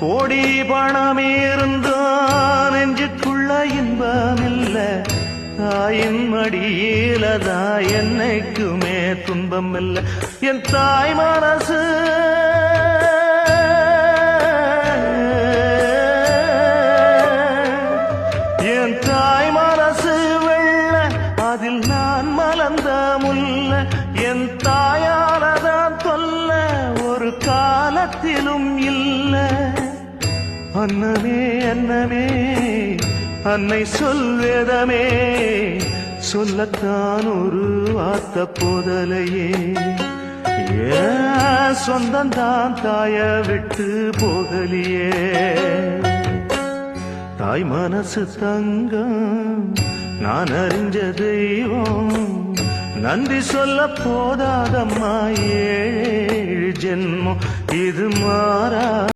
கோடி பணம் இருந்தான் நெஞ்சுக்குள்ள இன்பம் தாயின் மடியிலதா என்னைக்குமே துன்பம் இல்ல என் தாய் மனசு என் தாய் மனசு வெள்ள அதில் நான் மலர்ந்த முல்ல என் தாயாலதான் சொல்ல ஒரு கா காலத்திலும் இல்ல. அன்னமே அன்னமே அன்னை சொல்வேதமே சொல்லத்தான் ஒரு வார்த்த போதலையே. சொந்தந்தான் தாய விட்டு போகலியே. தாய் மனசு தங்கம் நான் அறிஞ்ச தெய்வம். நன்றி சொல்ல போதாதம்மா ஏழு ஜென்மம் இது மாறா